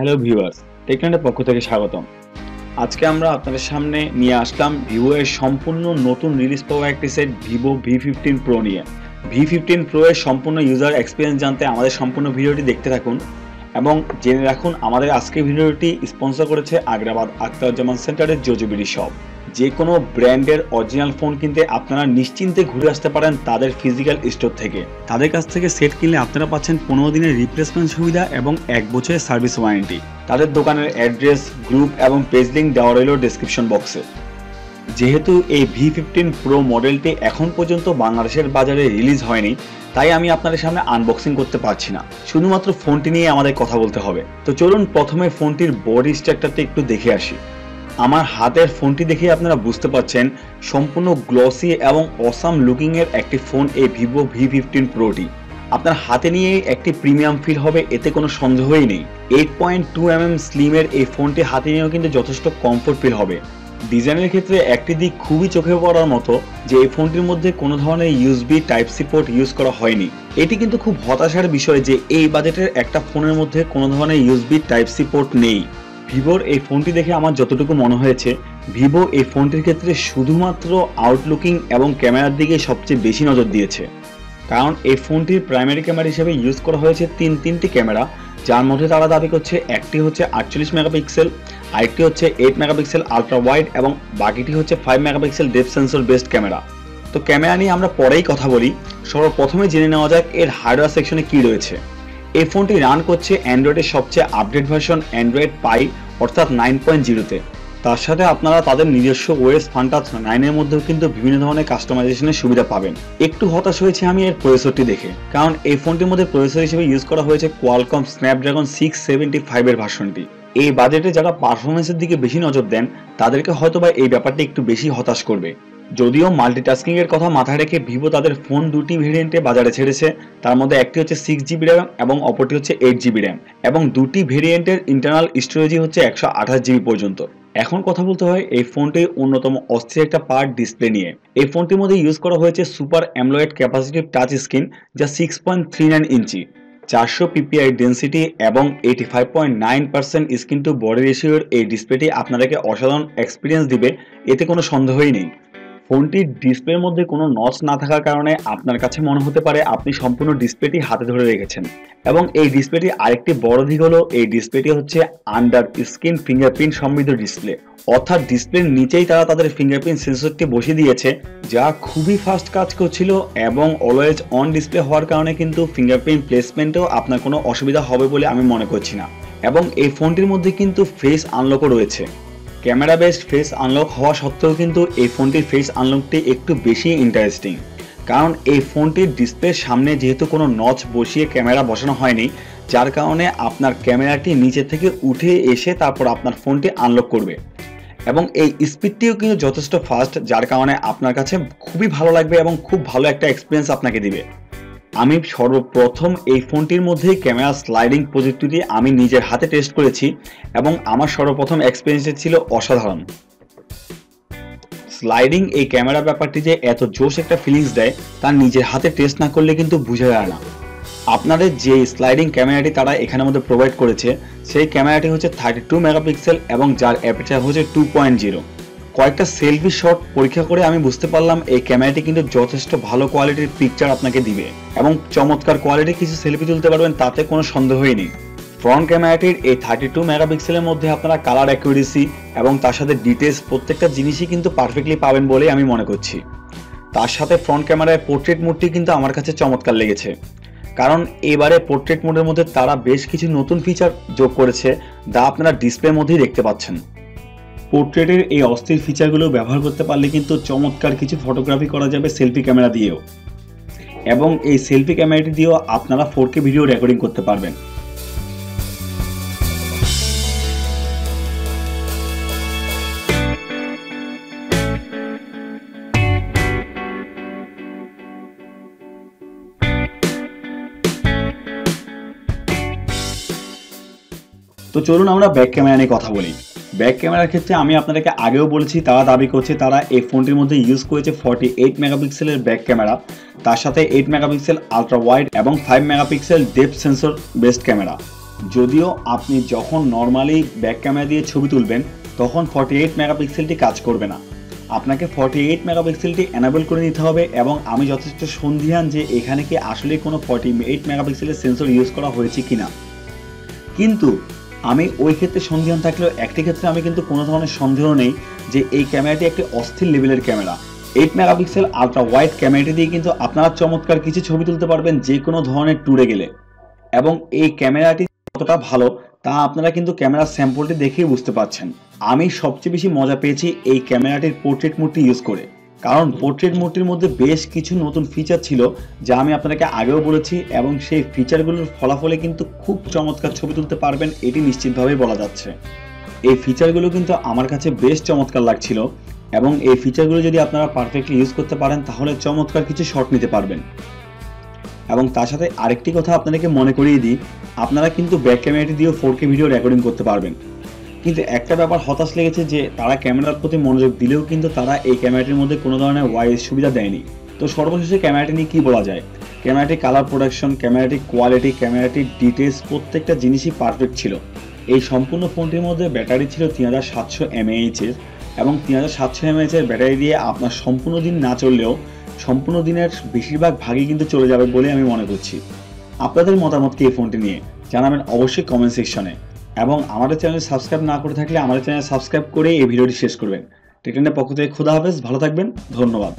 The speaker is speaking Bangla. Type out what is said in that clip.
হ্যালো ভিউয়ার্স টেকনাটের পক্ষ থেকে স্বাগতম। আজকে আমরা আপনাদের সামনে নিয়ে আসলাম ভিভো এর সম্পূর্ণ নতুন রিলিজ পাওয়া একটি set Vivo V fifteen pro নিয়ে। ভি ফিফটিন প্রো এর সম্পূর্ণ ইউজার এক্সপিরিয়েন্স জানতে আমাদের সম্পূর্ণ ভিডিওটি দেখতে থাকুন এবং জেনে রাখুন, আমাদের আজকের ভিডিওটি স্পন্সর করেছে আগ্রাবাদ আখতারুজ্জামান সেন্টারের জোজুবিডি শপ যে কোনো ব্র্যান্ডের অরিজিনাল ফোন কিনতে আপনারা নিশ্চিন্তে ঘুরে আসতে পারেন তাদের ফিজিক্যাল স্টোর থেকে। তাদের কাছ থেকে সেট কিনলে আপনারা পাচ্ছেন পনেরো দিনের রিপ্লেসমেন্ট সুবিধা এবং এক বছরের সার্ভিস ওয়ারেন্টি তাদের দোকানের অ্যাড্রেস গ্রুপ এবং পেজ লিঙ্ক দেওয়া রইল ডিসক্রিপশন বক্সে যেহেতু এই ভি ফিফটিন প্রো মডেলটি এখন পর্যন্ত বাংলাদেশের বাজারে রিলিজ হয়নি, তাই আমি আপনাদের সামনে আনবক্সিং করতে পারছি না। শুধুমাত্র ফোনটি নিয়ে আমাদের কথা বলতে হবে। তো চলুন প্রথমে ফোনটির বডি স্ট্রাকচারটা একটু দেখে আসি। আমার হাতের ফোনটি দেখে আপনারা বুঝতে পারছেন, সম্পূর্ণ গ্লসি এবং অসাম লুকিংয়ের একটি ফোন এই ভিভো ভি ফিফটিন প্রোটি আপনার হাতে নিয়ে একটি প্রিমিয়াম ফিল হবে, এতে কোনো সন্দেহই নেই। Eight point two M M স্লিমের এই ফোনটি হাতে নিয়েও কিন্তু যথেষ্ট কমফোর্ট ফিল হবে। ডিজাইনের ক্ষেত্রে একটি দিক খুবই চোখে পড়ার মতো, যে এই ফোনটির মধ্যে কোনো ধরনের USB type C port use করা হয়নি। এটি কিন্তু খুব হতাশার বিষয় যে এই বাজেটের একটা ফোনের মধ্যে কোনো ধরনের ইউএসবি টাইপ সি পোর্ট নেই। ভিভোর এই ফোনটি দেখে আমার যতটুকু মনে হয়েছে, ভিভো এই ফোনটির ক্ষেত্রে শুধুমাত্র আউটলুকিং এবং ক্যামেরার দিকে সবচেয়ে বেশি নজর দিয়েছে। কারণ এই ফোনটির প্রাইমারি ক্যামেরা হিসেবে ইউজ করা হয়েছে তিন তিনটি ক্যামেরা, যার মধ্যে তারা দাবি করছে একটি হচ্ছে আটচল্লিশ মেগাপিক্সেল, আরেকটি হচ্ছে এইট মেগাপিক্সেল আলট্রা ওয়াইড এবং বাকিটি হচ্ছে five megapixel depth sensor best camera তো ক্যামেরা নিয়ে আমরা পরেই কথা বলি। সর্বপ্রথমে জেনে নেওয়া যাক এর হার্ডওয়্যার সেকশনে কি রয়েছে। এই ফোনটি রান করছে অ্যান্ড্রয়েডের সবচেয়ে আপডেট ভার্সন অ্যান্ড্রয়েড পাই, অর্থাৎ নাইন পয়েন্ট জিরোতে তার সাথে আপনারা তাদের নিজস্ব ওয়েস ফান্টাস নাইনের মধ্যেও কিন্তু বিভিন্ন ধরনের কাস্টমাইজেশনের সুবিধা পাবেন। একটু হতাশ হয়েছে আমি এর প্রসেসরটি দেখে, কারণ এই ফোনটির মধ্যে প্রসেসর হিসেবে ইউজ করা হয়েছে কোয়ালকম স্ন্যাপড্রাগন সিক্স সেভেন্টি ফাইভের ভার্সনটি এই বাজেটে যারা পারফরমেন্সের দিকে বেশি নজর দেন, তাদেরকে হয়তো বা এই ব্যাপারটি একটু বেশি হতাশ করবে। যদিও মাল্টিটাস্কিং এর কথা মাথায় রেখে ভিভো তাদের ফোন দুটি ভেরিয়েন্টে বাজারে ছেড়েছে। তার মধ্যে একটি হচ্ছে সিক্স জিবি র্যাম এবং অপরটি হচ্ছে এইট জিবি র্যাম এবং দুটি ভেরিয়েন্টের ইন্টারনাল স্টোরেজই হচ্ছে একশো আঠাশ জিবি পর্যন্ত। এখন কথা বলতে হয় এই ফোনটির অন্যতম অস্থির একটা পার্ট ডিসপ্লে নিয়ে। এই ফোনটির মধ্যে ইউজ করা হয়েছে super AMOLED capacitive touch screen যা six point three nine inch চারশো পিপিআই ডেন্সিটি এবং eighty five point nine percent screen to body রেশিওর এই ডিসপ্লেটি আপনাদেরকে অসাধারণ এক্সপিরিয়েন্স দিবে, এতে কোনো সন্দেহই নেই। ফোনটির ডিসপ্লের মধ্যে কোনো নচ না থাকার কারণে আপনার কাছে মনে হতে পারে আপনি সম্পূর্ণ ডিসপ্লেটি হাতে ধরে রেখেছেন। এবং এই ডিসপ্লেটি আরেকটি বড় দিক হলো, এই ডিসপ্লেটি হচ্ছে আন্ডার স্ক্রিন ফিঙ্গারপ্রিন্ট সমৃদ্ধ ডিসপ্লে অর্থাৎ ডিসপ্লের নিচেই তারা তাদের ফিঙ্গারপ্রিন্ট সেন্সরটি বসিয়ে দিয়েছে, যা খুবই ফাস্ট কাজ করছিল এবং অলওয়েজ অন ডিসপ্লে হওয়ার কারণে কিন্তু ফিঙ্গারপ্রিন্ট প্লেসমেন্টেও আপনার কোনো অসুবিধা হবে বলে আমি মনে করছি না। এবং এই ফোনটির মধ্যে কিন্তু ফেস আনলকও রয়েছে। ক্যামেরা বেসড ফেস আনলক হওয়া সত্ত্বেও কিন্তু এই ফোনটির ফেস আনলকটি একটু বেশি ইন্টারেস্টিং কারণ এই ফোনটির ডিসপ্লের সামনে যেহেতু কোনো নচ বসিয়ে ক্যামেরা বসানো হয়নি, যার কারণে আপনার ক্যামেরাটি নিচে থেকে উঠে এসে তারপর আপনার ফোনটি আনলক করবে। এবং এই স্পিডটিও কিন্তু যথেষ্ট ফাস্ট যার কারণে আপনার কাছে খুবই ভালো লাগবে এবং খুব ভালো একটা এক্সপিরিয়েন্স আপনাকে দিবে। আমি সর্বপ্রথম এই ফোনটির মধ্যে ক্যামেরা স্লাইডিং প্রযুক্তিটি আমি নিজের হাতে টেস্ট করেছি এবং আমার সর্বপ্রথম এক্সপিরিয়েন্সটি ছিল অসাধারণ। স্লাইডিং এই ক্যামেরা ব্যাপারটি যে এত জোশ একটা ফিলিংস দেয় তার নিজের হাতে টেস্ট না করলে কিন্তু বোঝা যায় না। আপনাদের যে স্লাইডিং ক্যামেরাটি তারা এখানের মধ্যে প্রোভাইড করেছে, সেই ক্যামেরাটি হচ্ছে থার্টি টু মেগাপিক্সেল এবং যার অ্যাপারচার হচ্ছে টু পয়েন্ট জিরো। কয়েকটা সেলফি শট পরীক্ষা করে আমি বুঝতে পারলাম এই ক্যামেরাটি কিন্তু যথেষ্ট ভালো কোয়ালিটির পিকচার আপনাকে দিবে এবং চমৎকার কোয়ালিটির কিছু সেলফি তুলতে পারবেন, তাতে কোনো সন্দেহই নেই। ফ্রন্ট ক্যামেরাটির এই থার্টি টু মেগাপিক্সেলের মধ্যে আপনারা কালার অ্যাকুরেসি এবং তার সাথে ডিটেলস প্রত্যেকটা জিনিসই কিন্তু পারফেক্টলি পাবেন বলে আমি মনে করছি। তার সাথে ফ্রন্ট ক্যামেরায় পোর্ট্রেট মোডটি কিন্তু আমার কাছে চমৎকার লেগেছে। কারণ এবারে পোর্ট্রেট মোডের মধ্যে তারা বেশ কিছু নতুন ফিচার যোগ করেছে, যা আপনারা ডিসপ্লের মধ্যেই দেখতে পাচ্ছেন। পোর্ট্রেটের এই অস্থির ফিচারগুলো ব্যবহার করতে পারলে কিন্তু চমৎকার কিছু ফটোগ্রাফি করা যাবে সেলফি ক্যামেরা দিয়েও। এবং এই সেলফি ক্যামেরাটি দিয়েও আপনারা ফোর ভিডিও রেকর্ডিং করতে পারবেন। তো চলুন আমরা ব্যাক ক্যামেরা নিয়ে কথা বলি। ব্যাক ক্যামেরার ক্ষেত্রে আমি আপনাদেরকে আগেও বলেছি, তারা দাবি করছে তারা এই ফোনটির মধ্যে ইউজ করেছে ফর্টি এইট মেগাপিক্সেলের ব্যাক ক্যামেরা তার সাথে এইট মেগাপিক্সেল আলট্রা ওয়াইড এবং five megapixel depth sensor best camera যদিও আপনি যখন নর্মালি ব্যাক ক্যামেরা দিয়ে ছবি তুলবেন, তখন ফর্টি এইট মেগাপিক্সেলটি কাজ করবে না। আপনাকে ফর্টি এইট মেগাপিক্সেলটি অ্যানাবেল করে নিতে হবে এবং আমি যথেষ্ট সন্ধিহান যে এখানে কি আসলে কোনো ফর্টি এইট মেগাপিক্সেলের সেন্সর ইউজ করা হয়েছে কিনা। কিন্তু আমি ওই ক্ষেত্রে সন্দেহান থাকলেও একটি ক্ষেত্রে আমি কিন্তু কোনো ধরনের সন্দেহ নেই যে এই ক্যামেরাটি একটি অস্থির লেভেলের camera. Eight megapixel ultra wide ক্যামেরাটি দিয়ে কিন্তু আপনারা চমৎকার কিছু ছবি তুলতে পারবেন যে কোনো ধরনের ট্যুরে গেলে। এবং এই ক্যামেরাটি কতটা ভালো তা আপনারা কিন্তু ক্যামেরার স্যাম্পলটি দেখেই বুঝতে পারছেন। আমি সবচেয়ে বেশি মজা পেয়েছি এই ক্যামেরাটির পোর্ট্রেট মোডটি ইউজ করে। কারণ পোর্ট্রেট মোডটির মধ্যে বেশ কিছু নতুন ফিচার ছিল, যা আমি আপনাকে আগেও বলেছি এবং সেই ফিচারগুলোর ফলাফলে কিন্তু খুব চমৎকার ছবি তুলতে পারবেন, এটি নিশ্চিতভাবেই বলা যাচ্ছে। এই ফিচারগুলো কিন্তু আমার কাছে বেশ চমৎকার লাগছিল এবং এই ফিচারগুলো যদি আপনারা পারফেক্টলি ইউজ করতে পারেন, তাহলে চমৎকার কিছু শট নিতে পারবেন। এবং তার সাথে আরেকটি কথা আপনাদেরকে মনে করিয়ে দিই, আপনারা কিন্তু ব্যাক ক্যামেরাটি দিয়েও ফোর ভিডিও রেকর্ডিং করতে পারবেন। কিন্তু একটা ব্যাপার হতাশ লেগেছে যে তারা ক্যামেরার প্রতি মনোযোগ দিলেও কিন্তু তারা এই ক্যামেরাটির মধ্যে কোনো ধরনের ওয়াইজ সুবিধা দেয়নি। তো সর্বশেষে ক্যামেরাটি নিয়ে কী বলা যায়? ক্যামেরাটি কালার প্রোডাকশন ক্যামেরাটি কোয়ালিটি ক্যামেরাটির ডিটেলস প্রত্যেকটা জিনিসই পারফেক্ট ছিল। এই সম্পূর্ণ ফোনটির মধ্যে ব্যাটারি ছিল তিন হাজার সাতশো এমএএইচের এবং তিন হাজার সাতশো এমএএইচের ব্যাটারি দিয়ে আপনার সম্পূর্ণ দিন না চললেও সম্পূর্ণ দিনের বেশিরভাগ ভাগই কিন্তু চলে যাবে বলে আমি মনে করছি। আপনাদের মতামত কি এই ফোনটি নিয়ে? জানাবেন অবশ্যই কমেন্ট সেকশনে এবং আমাদের চ্যানেল সাবস্ক্রাইব না করে থাকলে আমাদের চ্যানেল সাবস্ক্রাইব করে এই ভিডিওটি শেষ করবেন। টেকেন্ডের পক্ষ থেকে খুদা হাফেজ, ভালো থাকবেন, ধন্যবাদ।